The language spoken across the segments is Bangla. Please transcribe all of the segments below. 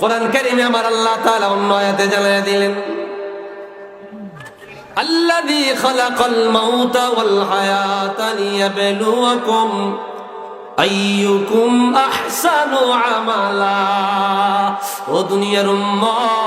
কোরআন কারিমে আমার আল্লাহ তাআলা অন্য আয়াতে জানিয়ে দিলেন الذي خلق الموت والحياة ليبلوكم أيكم أحسن عملا ও দুনিয়ার উম্মত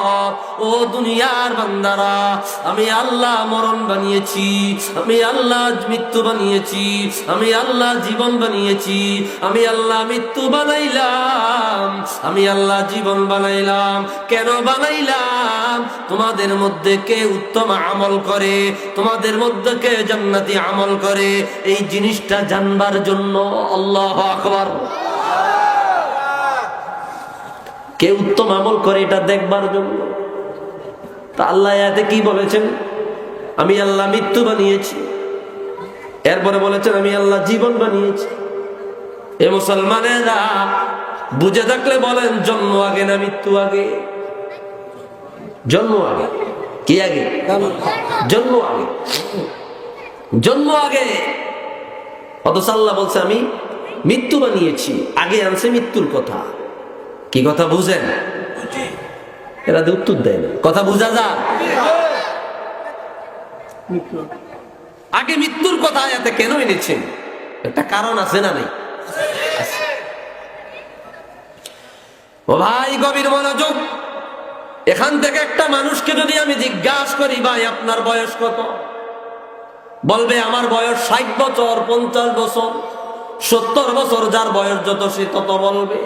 ও দুনিয়ার বান্দারা, আমি আল্লাহ মরণ বানিয়েছি, আমি আল্লাহ মৃত্যু বানিয়েছি, আমি আল্লাহ জীবন বানিয়েছি, আমি আল্লাহ মৃত্যু বানাইলাম, আমি আল্লাহ জীবন বানাইলাম। কেন বানাইলাম? তোমাদের মধ্যে কে উত্তম আমল করে? তোমাদের মধ্যে কে জান্নাতি আমল করে? এই জিনিসটা জানবার জন্য আল্লাহ আকবার। কে উত্তম আমল করে এটা দেখবার জন্য? তা আল্লাহ এতে কি বলেছেন? আমি আল্লাহ মৃত্যু বানিয়েছি। এরপরে বলেছেন, আমি আল্লাহ জীবন বানিয়েছি। এ মুসলমানেরা বুঝে থাকলে বলেন, জন্ম আগে না মৃত্যু আগে? জন্ম আগে। কি আগে? জন্ম আগে। জন্ম আগে। অথচ আল্লাহ বলছে, আমি মৃত্যু বানিয়েছি। আগে আনছে মৃত্যুর কথা। কি কথা বুঝেন? এরা উত্তর দেয় না। কথা বুঝা যা আগে মৃত্যুর কথা এতে কেন এনেছেন? একটা কারণ আছে না নেই? ও ভাই, গভীর মনোযোগ। এখান থেকে একটা মানুষকে যদি আমি জিজ্ঞাসা করি, ভাই, আপনার বয়স কত? বলবে, আমার বয়স ষাট বছর, পঞ্চাশ বছর, সত্তর বছর, যার বয়স যত সে তত বলবে।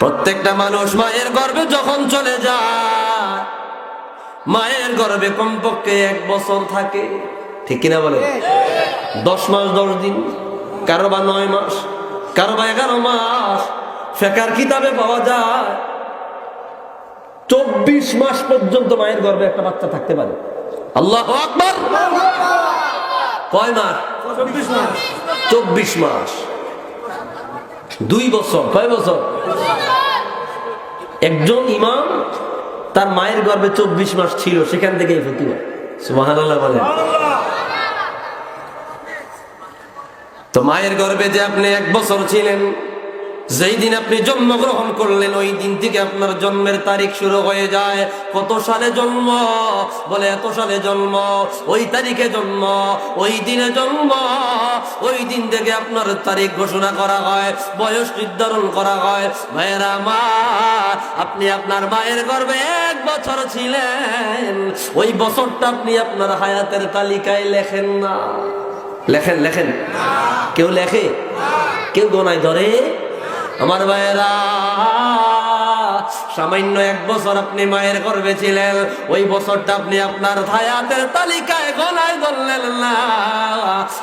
প্রত্যেকটা মানুষ মায়ের গর্বে যখন চলে যায় মায়ের গর্বে কমপক্ষে এক বছর থাকে। ঠিক কিনা বলে দশ মাস দশ দিন কারও বা নয় মাস কারও বা এগারো মাস। ফেকার কিতাবে পাওয়া যায় চব্বিশ মাস পর্যন্ত মায়ের গর্বে একটা বাচ্চা থাকতে পারে। আল্লাহ আকবর! কয় মাস। চব্বিশ মাস। দুই বছর, কয় বছর? একজন ইমাম, তার মায়ের গর্ভে চব্বিশ মাস ছিল, সেখান থেকে এই ফতুয়া বলেন। তো মায়ের গর্ভে যে আপনি এক বছর ছিলেন যেই দিন আপনি জন্মগ্রহণ করলেন ওই দিন থেকে আপনার জন্মের তারিখ শুরু হয়ে যায়। কত সালে জন্ম? বলে এত সালে জন্ম। ওই তারিখে জন্ম ওই দিনে জন্ম। ওই দিন থেকে আপনার তারিখ ঘোষণা করা হয় বয়স নির্ধারণ করা হয়। ভাইয়েরা আমার আপনি আপনার মায়ের গর্ভে এক বছর ছিলেন। ওই বছরটা আপনি আপনার হায়াতের তালিকায় লেখেন না। লেখেন লেখেন। কেউ লেখে? কেউ গোনায় ধরে? আমার ভাইয়েরা। সামান্য এক বছর আপনি মায়ের গর্বে ছিলেন, ওই বছরটা আপনি আপনার হায়াতের তালিকায় গলায় ধরলেন না।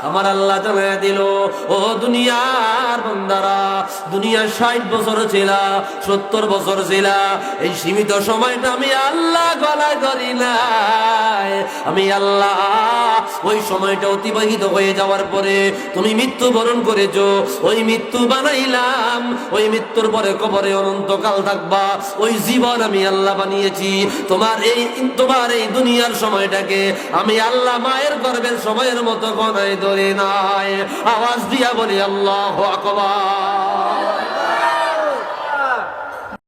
আমার আল্লাহ জানায় দিল, ও দুনিয়ার বন্দারা দুনিয়ার ষাট বছর ছিল, সত্তর বছর ছিল, এই সীমিত সময়টা আমি আল্লাহ গলায় ধরি নাই। আমি আল্লাহ, ওই সময়টা অতিবাহিত হয়ে যাওয়ার পরে তুমি মৃত্যুবরণ করেছ, ওই মৃত্যু বানাইলাম, ওই মৃত্যুর পরে কবরে অনন্তকাল থাকবা ওই জীবন আমি আল্লাহ বানিয়েছি। তোমার এই তোমার এই দুনিয়ার সময়টাকে আমি আল্লাহ মায়ের গর্বের সময়ের মতো গনায় ধরে নাই। আওয়াজ দিয়া বলি, আল্লাহ আকবার।